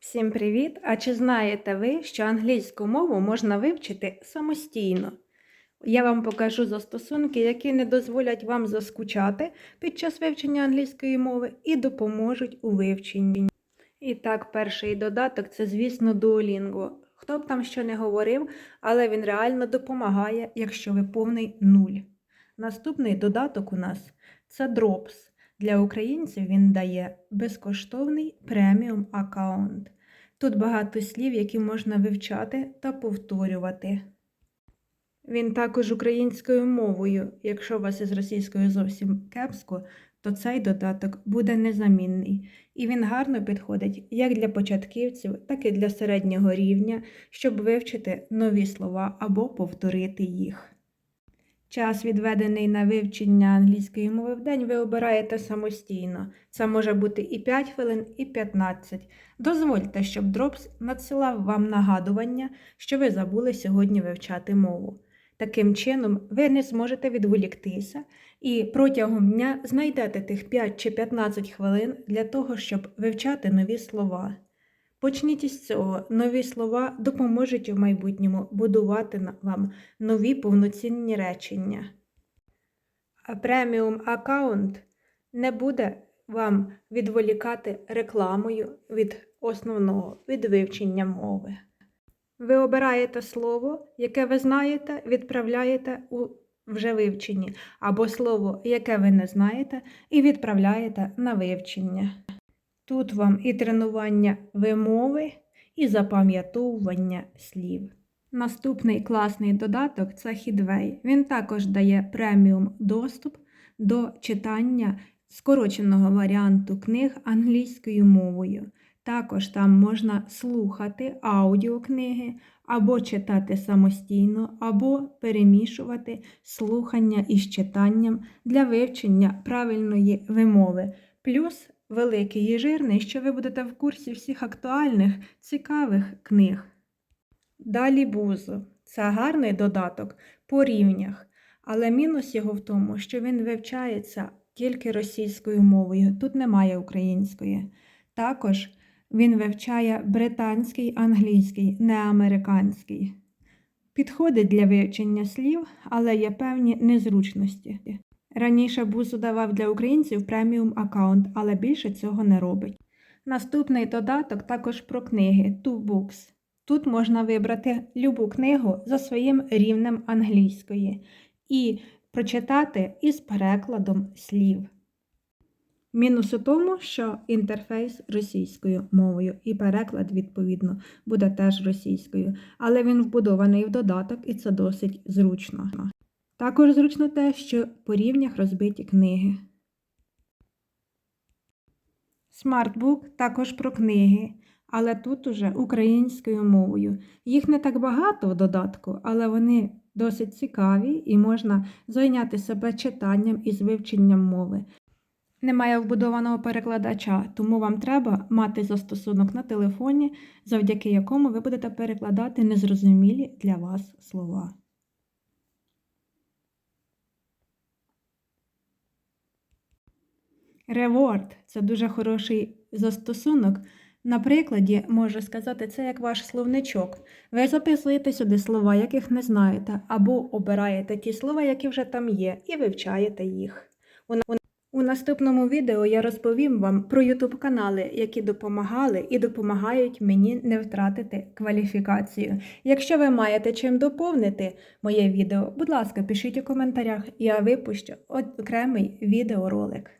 Всім привіт! А чи знаєте ви, що англійську мову можна вивчити самостійно? Я вам покажу застосунки, які не дозволять вам заскучати під час вивчення англійської мови і допоможуть у вивченні. І так, перший додаток це, звісно, Duolingo. Хто б там що не говорив, але він реально допомагає, якщо ви повний нуль. Наступний додаток у нас це Drops. Для українців він дає безкоштовний преміум аккаунт. Тут багато слів, які можна вивчати та повторювати. Він також українською мовою. Якщо у вас із російською зовсім кепсько, то цей додаток буде незамінний. І він гарно підходить як для початківців, так і для середнього рівня, щоб вивчити нові слова або повторити їх. Час, відведений на вивчення англійської мови в день, ви обираєте самостійно. Це може бути і 5 хвилин, і 15. Дозвольте, щоб Drops надсилав вам нагадування, що ви забули сьогодні вивчати мову. Таким чином, ви не зможете відволіктися і протягом дня знайдете тих 5 чи 15 хвилин для того, щоб вивчати нові слова. Почніть із цього. Нові слова допоможуть у майбутньому будувати вам нові повноцінні речення. А преміум аккаунт не буде вам відволікати рекламою від основного, від вивчення мови. Ви обираєте слово, яке ви знаєте, відправляєте у вже вивченні, або слово, яке ви не знаєте, і відправляєте на вивчення. Тут вам і тренування вимови, і запам'ятовування слів. Наступний класний додаток це Hidway. Він також дає преміум доступ до читання скороченого варіанту книг англійською мовою. Також там можна слухати аудіокниги, або читати самостійно, або перемішувати слухання із читанням для вивчення правильної вимови. Плюс великий і жирний, що ви будете в курсі всіх актуальних, цікавих книг. Далі бузо. Це гарний додаток по рівнях, але мінус його в тому, що він вивчається тільки російською мовою, тут немає української. Також він вивчає британський, англійський, не американський. Підходить для вивчення слів, але є певні незручності. Раніше Бузу давав для українців преміум аккаунт, але більше цього не робить. Наступний додаток також про книги TwoBooks. Тут можна вибрати любу книгу за своїм рівнем англійської і прочитати із перекладом слів. Мінус у тому, що інтерфейс російською мовою і переклад, відповідно, буде теж російською, але він вбудований в додаток і це досить зручно. Також зручно те, що по рівнях розбиті книги. Смартбук також про книги, але тут уже українською мовою. Їх не так багато в додатку, але вони досить цікаві і можна зайняти себе читанням і з вивченням мови. Немає вбудованого перекладача, тому вам треба мати застосунок на телефоні, завдяки якому ви будете перекладати незрозумілі для вас слова. Reward – це дуже хороший застосунок. На прикладі можу сказати, це як ваш словничок. Ви записуєте сюди слова, яких не знаєте, або обираєте ті слова, які вже там є, і вивчаєте їх. У, наступному відео я розповім вам про YouTube канали, які допомагали і допомагають мені не втратити кваліфікацію. Якщо ви маєте чим доповнити моє відео, будь ласка, пишіть у коментарях, я випущу окремий відеоролик.